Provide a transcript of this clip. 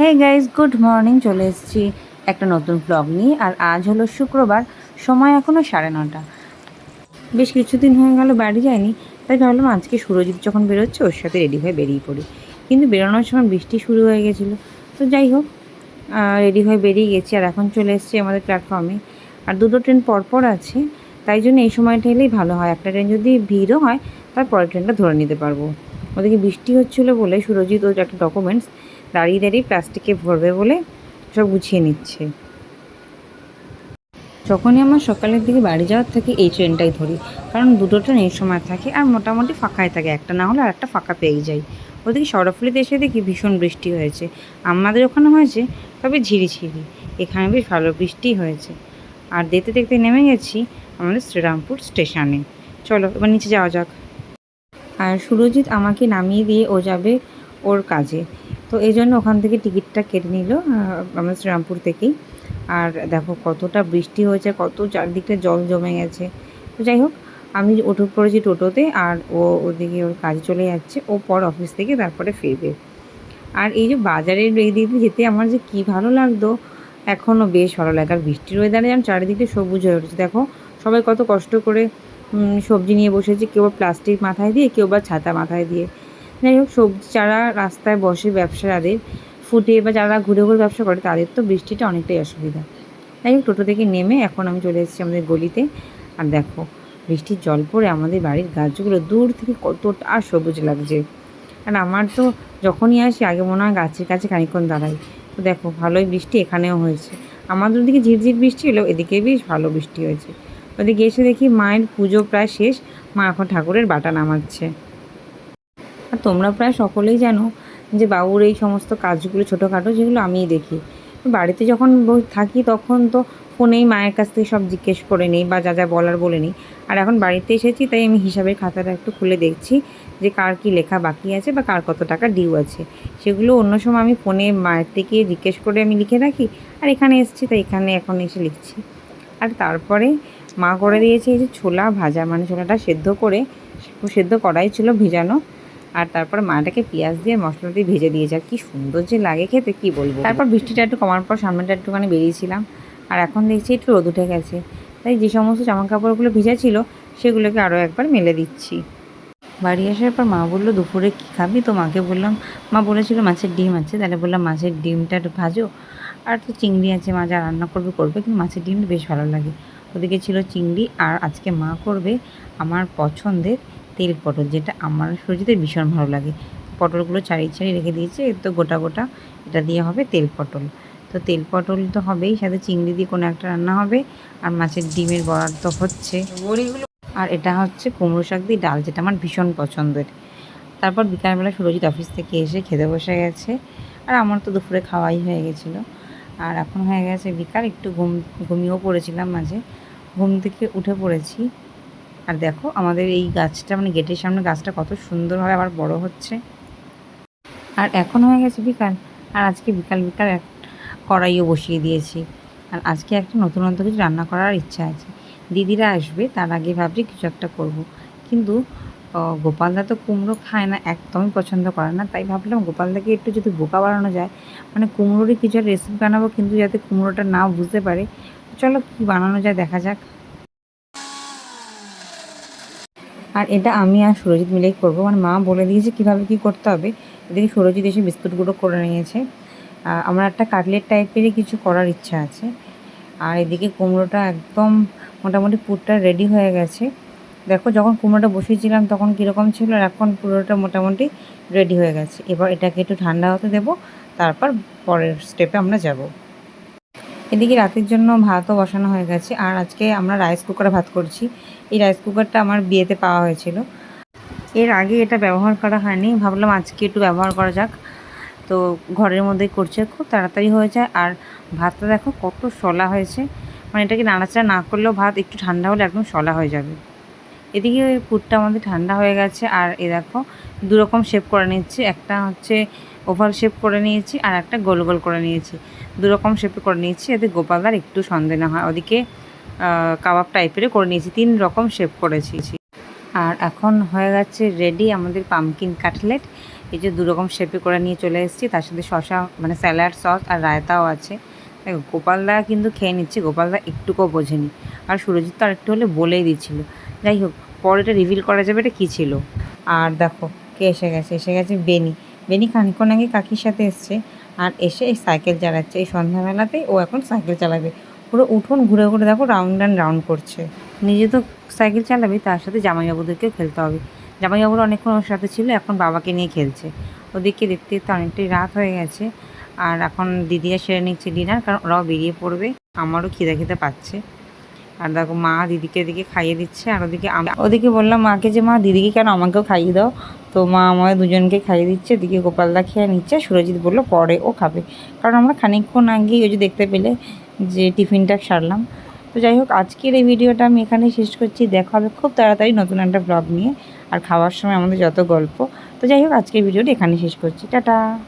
Hey guys good morning চলে এসেছি একটা নতুন ব্লগ নিয়ে, আর আজ হলো শুক্রবার, সময় এখনও সাড়ে নটা। বেশ কিছুদিন হয়ে গেল, বাড়ি যায়নি তাই ভাবলাম আজকে সুরজিৎ যখন বেরোচ্ছে, ওর সাথে রেডি হয়ে বেরিয়ে পড়ি। কিন্তু বেরোনোর সময় বৃষ্টি শুরু হয়ে গেছিল, তো যাই হোক রেডি হয়ে বেরিয়ে গেছি, আর এখন চলে এসেছি আমাদের প্ল্যাটফর্মে আর দুটো ট্রেন পরপর আছে, তাই জন্য এই সময়টা এলেই ভালো হয়। একটা ট্রেন যদি ভিড়ও হয় তার পরের ট্রেনটা ধরে নিতে পারব। ওদিকে বৃষ্টি হচ্ছিল বলে সুরজিৎ ওর একটা ডকুমেন্টস দাঁড়িয়ে দাঁড়িয়ে প্লাস্টিকে ভরবে বলে সব গুছিয়ে নিচ্ছে। যখনই আমার সকালের দিকে বাড়ি যাওয়ার থাকে, এই ট্রেনটাই ধরি। কারণ দুটো ট্রেন এই সময় থাকে আর মোটামুটি ফাঁকাই থাকে। একটা না হলে আর একটা ফাঁকা পেয়ে যাই। ওদিকে সরফুলিতে এসে দেখি ভীষণ বৃষ্টি হয়েছে। আমাদের ওখানে হয়েছে তবে ঝিরিঝিরি। এখানে বেশ ভালো বৃষ্টি হয়েছে। আর দেখতে দেখতে নেমে গেছি আমাদের শ্রীরামপুর স্টেশনে। চলো, এবার নিচে যাওয়া যাক। আর সুরজিৎ আমাকে নামিয়ে দিয়ে ও যাবে ওর কাজে। তো এই জন্য ওখান থেকে টিকিটটা কেটে নিল আমাদের শ্রীরামপুর থেকেই। আর দেখো কতটা বৃষ্টি হয়েছে, কত চারদিকটা জল জমে গেছে। তো যাই হোক, আমি উঠে পড়েছি টোটোতে আর ও ওদিকে ওর কাজে চলে যাচ্ছে, ও পর অফিস থেকে তারপরে ফিরবে। আর এই যে বাজারের এই দিক দিয়ে যেতে আমার যে কী ভালো লাগতো এখনও বেশ ভালো লাগে। আর বৃষ্টির ওয়েদারে যেন চারিদিকে সবুজ হয়ে উঠেছে। দেখো, সবাই কত কষ্ট করে সবজি নিয়ে বসেছে, কেউ প্লাস্টিক মাথায় দিয়ে, কেউ বা ছাতা মাথায় দিয়ে। যাই হোক সবজি যারা রাস্তায় বসে ব্যবসা, যাদের ফুটে বা যারা ঘুরে ঘুরে ব্যবসা করে, তাদের তো বৃষ্টিটা অনেকটাই অসুবিধা। যাই হোক টোটো থেকে নেমে এখন আমি চলে এসেছি আমাদের গলিতে। আর দেখো, বৃষ্টির জল পড়ে আমাদের বাড়ির গাছগুলো দূর থেকে কতটা সবুজ লাগছে। আর আমার তো যখনই আসি, আগে মনে হয় গাছের কাছে খানিকক্ষণ দাঁড়াই। তো দেখো, ভালোই বৃষ্টি এখানেও হয়েছে। আমাদের ওদিকে ঝিরঝির বৃষ্টি হলো এদিকে বেশ ভালো বৃষ্টি হয়েছে। ওদিকে এসে দেখি মায়ের পুজো প্রায় শেষ। মা এখন ঠাকুরের বাটা নামাচ্ছে। আর তোমরা প্রায় সকলেই জানো যে বাবুর এই সমস্ত কাজগুলো ছোটোখাটো যেগুলো আমিই দেখি। বাড়িতে যখন থাকি তখন তো ফোনেই মায়ের কাছ থেকে সব জিজ্ঞেস করে নিই বা যা যা বলার বলে নিই। আর এখন বাড়িতে এসেছি তাই আমি হিসাবের খাতাটা একটু খুলে দেখছি যে কার কী লেখা বাকি আছে বা কার কত টাকা ডিউ আছে। সেগুলো অন্য সময় আমি ফোনে মায়ের থেকে জিজ্ঞেস করে আমি লিখে রাখি আর এখানে এসেছি তাই এখানে এখন এসে লিখছি। আর তারপরে মা করে দিয়েছে এই যে ছোলা ভাজা মানে ছোলাটা সেদ্ধ করে, সেদ্ধ করাই ছিল ভিজানো। আর তারপর মাটাকে পেঁয়াজ দিয়ে মশলা দিয়ে ভেজে দিয়েছে আর কি সুন্দর যে লাগে খেতে, কি বলব? তারপর বৃষ্টিটা একটু কমার পর সামনেটা একটুখানি বেরিয়েছিলাম। আর এখন দেখছি একটু রোদ উঠে গেছে। তাই যে সমস্ত জামা কাপড়গুলো ভিজা ছিল, সেগুলোকে আরও একবার মেলে দিচ্ছি। বাড়ি আসার পর মা বলল, দুপুরে কী খাবি? তো মাকে বললাম, মা বলেছিল মাছের ডিম আছে। তাহলে বললাম, মাছের ডিমটা একটু ভাজো। আর তো চিংড়ি আছে, মা যা রান্না করবে করবে, কিন্তু মাছের ডিমটা বেশ ভালো লাগে। ওদিকে ছিল চিংড়ি, আর আজকে মা করবে আমার পছন্দের তেল পটল, যেটা আমার সূর্যদের ভীষণ ভালো লাগে। পটলগুলো ছাড়িয়ে ছাড়িয়ে রেখে দিয়েছে এর তো গোটা গোটা। এটা দিয়ে হবে তেল পটল। তো তেল পটল তো হবেই, সাথে চিংড়ি দিয়ে কোনো একটা রান্না হবে। আর মাছের ডিমের বরাদ তো হচ্ছে। আর এটা হচ্ছে কুমড়ো শাক দিয়ে ডাল, যেটা আমার ভীষণ পছন্দের। তারপর বিকালবেলা সুরজিৎ অফিস থেকে এসে খেতে বসে গেছে। আর আমার তো দুপুরে খাওয়াই হয়ে গেছিল। আর এখন হয়ে গেছে বিকাল, একটু ঘুম, ঘুমিয়েও পড়েছিলাম মাঝে। ঘুম থেকে উঠে পড়েছি। আর দেখো, আমাদের এই গাছটা মানে গেটের সামনে গাছটা কত সুন্দরভাবে আবার বড় হচ্ছে। আর এখন হয়ে গেছে বিকাল। আর আজকে বিকাল বিকাল এক কড়াইও বসিয়ে দিয়েছি। আর আজকে একটা নতুনত্ব কিছু রান্না করার ইচ্ছা আছে। দিদিরা আসবে, তার আগে ভাবছি কিছু একটা করব। কিন্তু গোপালদা তো কুমড়ো খায় না, একদমই পছন্দ করে না। তাই ভাবলাম গোপালদাকে একটু যদি বোকা বানানো যায় মানে কুমড়োরই কিছু রেসিপি বানাবো, কিন্তু যাতে কুমড়োটা না বুঝতে পারে। চলো কী বানানো যায় দেখা যাক। আর এটা আমি আর সুরজিৎ মিলেই করব। মানে মা বলে দিয়েছে কীভাবে কী করতে হবে। এদিকে সুরজিৎ এসে বিস্কুটগুলো করে নিয়েছে। আমার একটা কাটলেট টাইপেরই কিছু করার ইচ্ছা আছে। আর এদিকে কুমড়োটা একদম মোটামুটি পুরটা রেডি হয়ে গেছে। দেখো যখন কুমড়োটা বসিয়েছিলাম তখন কীরকম ছিল আর এখন পুরোটা মোটামুটি রেডি হয়ে গেছে। এবার এটাকে একটু ঠান্ডা হতে দেবো, তারপর পরের স্টেপে আমরা যাব। এদিকে রাতের জন্য ভাতও বসানো হয়ে গেছে। আর আজকে আমরা রাইস কুকারে ভাত করছি। এই রাইস কুকারটা আমার বিয়েতে পাওয়া হয়েছিল। এর আগে এটা ব্যবহার করা হয়নি, ভাবলাম আজকে একটু ব্যবহার করা যাক। তো ঘরের মধ্যেই করছে, খুব তাড়াতাড়ি হয়ে যায়। আর ভাতটা দেখো কত সলা হয়েছে। মানে এটাকে নাড়াচাড়া না করলেও ভাত একটু ঠান্ডা হলে একদম সলা হয়ে যাবে। এদিকে ওই পুরটা আমাদের ঠান্ডা হয়ে গেছে। আর এ দেখো দু রকম শেপ করে নিচ্ছি একটা হচ্ছে ওভাল শেপ করে নিয়েছি আর একটা গোল গোল করে নিয়েছি। দু রকম শেপে করে নিয়েছি। যাতে গোপালদার একটু সন্দেহ না হয়। ওদিকে কাবাব টাইপেরও করে নিয়েছি, তিন রকম শেপ করেছি আর এখন হয়ে গেছে রেডি আমাদের পামকিন কাটলেট এই যে দুরকম শেপে করে নিয়ে চলে এসেছি, তার সাথে শশা মানে স্যালাড সস আর রায়তাও আছে। দেখো গোপালদা কিন্তু খেয়ে নিচ্ছে গোপালদা একটুকুও বোঝেনি। আর সুরজিৎ তো আরেকটু হলে বলেই দিচ্ছিল, যাই হোক, পরে এটা রিভিল করা যাবে, এটা কী ছিল? আর দেখো, কে এসে গেছে এসে গেছে বেনি। বেনি খানিক্ষণ আগে কাকির সাথে এসছে, আর এসে এই সাইকেল চালাচ্ছে। এই সন্ধ্যাবেলাতেই ও এখন সাইকেল চালাবে। পুরো উঠোন ঘুরে ঘুরে দেখো রাউন্ড অ্যান্ড রাউন্ড করছে। নিজে তো সাইকেল চালাবে, তার সাথে জামাইবাবুদেরকেও খেলতে হবে। জামাইবাবুর অনেকক্ষণ ওর সাথে ছিল, এখন বাবাকে নিয়ে খেলছে। ওদিকে দেখতে দেখতে অনেকটাই রাত হয়ে গেছে। আর এখন দিদিরা সেরে নিচ্ছে ডিনার কারণ ওরাও বেরিয়ে পড়বে। আমারও খিদে খেতে পাচ্ছে। আর দেখো মা দিদিকে এদিকে খাইয়ে দিচ্ছে, আর ওদিকে ওদিকে বললাম মাকে যে, মা, দিদিকে কেন আমাকেও খাইয়ে দাও? তো মা আমার দুজনকে খাইয়ে দিচ্ছে দিকে গোপালদা খেয়ে নিচ্ছে। সুরজিৎ বলল, পরে ও খাবে। কারণ আমরা খানিকক্ষণ আগেই ওই যে দেখতে পেলে যে টিফিনটা সারলাম। তো যাই হোক আজকের এই ভিডিওটা আমি এখানেই শেষ করছি। দেখা হবে খুব তাড়াতাড়ি নতুন একটা ব্লগ নিয়ে। আর খাওয়ার সময় আমাদের যত গল্প। তো যাই হোক আজকের ভিডিওটা এখানে শেষ করছি। টাটা!